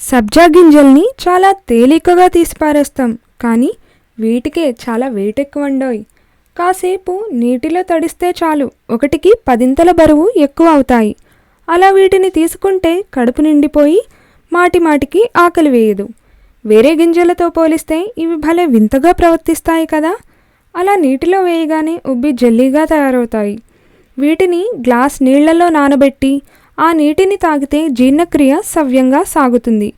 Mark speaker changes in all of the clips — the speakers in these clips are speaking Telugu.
Speaker 1: సబ్జా గింజల్ని చాలా తేలికగా తీసిపారేస్తాం కానీ వీటికే చాలా వెయిట్ ఎక్కువ కాసేపు నీటిలో తడిస్తే చాలు ఒకటికి పదింతల బరువు ఎక్కువ అవుతాయి అలా వీటిని తీసుకుంటే కడుపు నిండిపోయి మాటి మాటికి ఆకలి వేయదు. వేరే గింజలతో పోలిస్తే ఇవి భలే వింతగా ప్రవర్తిస్తాయి కదా. అలా నీటిలో వేయగానే ఉబ్బి జల్లీగా తయారవుతాయి. వీటిని గ్లాస్ నీళ్ళలో నానబెట్టి ఆ నీటిని తాగితే జీర్ణక్రియ సవ్యంగా సాగుతుంది.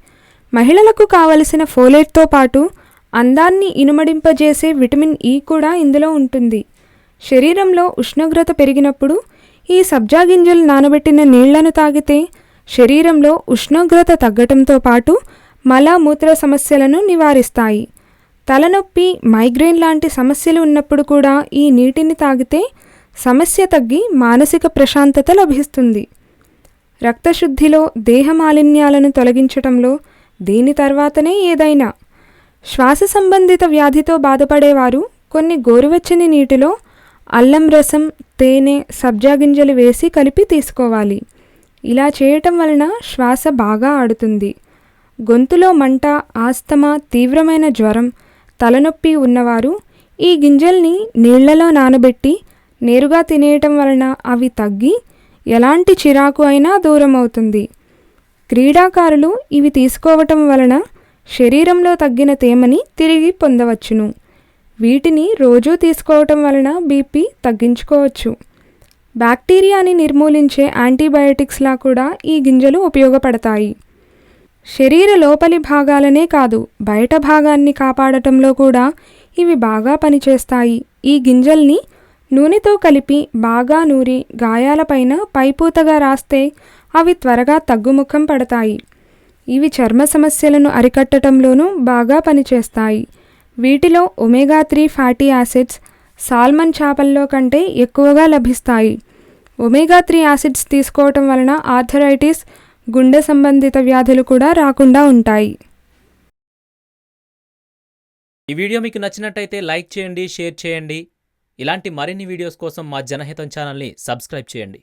Speaker 1: మహిళలకు కావలసిన ఫోలేట్తో పాటు అందాన్ని ఇనుమడింపజేసే విటమిన్ ఈ కూడా ఇందులో ఉంటుంది. శరీరంలో ఉష్ణోగ్రత పెరిగినప్పుడు ఈ సబ్జా గింజలు నానబెట్టిన నీళ్ళను తాగితే శరీరంలో ఉష్ణోగ్రత తగ్గటంతో పాటు మల మూత్ర సమస్యలను నివారిస్తాయి. తలనొప్పి మైగ్రేన్ లాంటి సమస్యలు ఉన్నప్పుడు కూడా ఈ నీటిని తాగితే సమస్య తగ్గి మానసిక ప్రశాంతత లభిస్తుంది. రక్తశుద్ధిలో దేహ మాలిన్యాలను తొలగించటంలో దీని తర్వాతనే ఏదైనా. శ్వాస సంబంధిత వ్యాధితో బాధపడేవారు కొన్ని గోరువెచ్చని నీటిలో అల్లం రసం తేనె సబ్జా గింజలు వేసి కలిపి తీసుకోవాలి. ఇలా చేయటం వలన శ్వాస బాగా ఆడుతుంది. గొంతులో మంట ఆస్తమా తీవ్రమైన జ్వరం తలనొప్పి ఉన్నవారు ఈ గింజల్ని నీళ్ళలో నానబెట్టి నేరుగా తినేయటం వలన అవి తగ్గి ఎలాంటి చిరాకు అయినా దూరం అవుతుంది క్రీడాకారులు ఇవి తీసుకోవటం వలన శరీరంలో తగ్గిన తేమని తిరిగి పొందవచ్చును. వీటిని రోజూ తీసుకోవటం వలన బీపీ తగ్గించుకోవచ్చు. బ్యాక్టీరియాని నిర్మూలించే యాంటీబయాటిక్స్లా కూడా ఈ గింజలు ఉపయోగపడతాయి. శరీర లోపలి భాగాలనే కాదు బయట భాగాన్ని కాపాడటంలో కూడా ఇవి బాగా పనిచేస్తాయి. ఈ గింజల్ని నూనెతో కలిపి బాగా నూరి గాయాలపైన పైపూతగా రాస్తే అవి త్వరగా తగ్గుముఖం పడతాయి. ఇవి చర్మ సమస్యలను అరికట్టడంలోనూ బాగా పనిచేస్తాయి. వీటిలో omega three fatty acids salmon చేపల్లో కంటే ఎక్కువగా లభిస్తాయి. ఒమేగా త్రీ యాసిడ్స్ తీసుకోవటం వలన ఆర్థరైటిస్ గుండె సంబంధిత వ్యాధులు కూడా రాకుండా ఉంటాయి.
Speaker 2: ఈ వీడియో మీకు నచ్చినట్టయితే లైక్ చేయండి షేర్ చేయండి. ఇలాంటి మరిన్ని వీడియోస్ కోసం మా జనహితం ఛానల్ని సబ్స్క్రైబ్ చేయండి.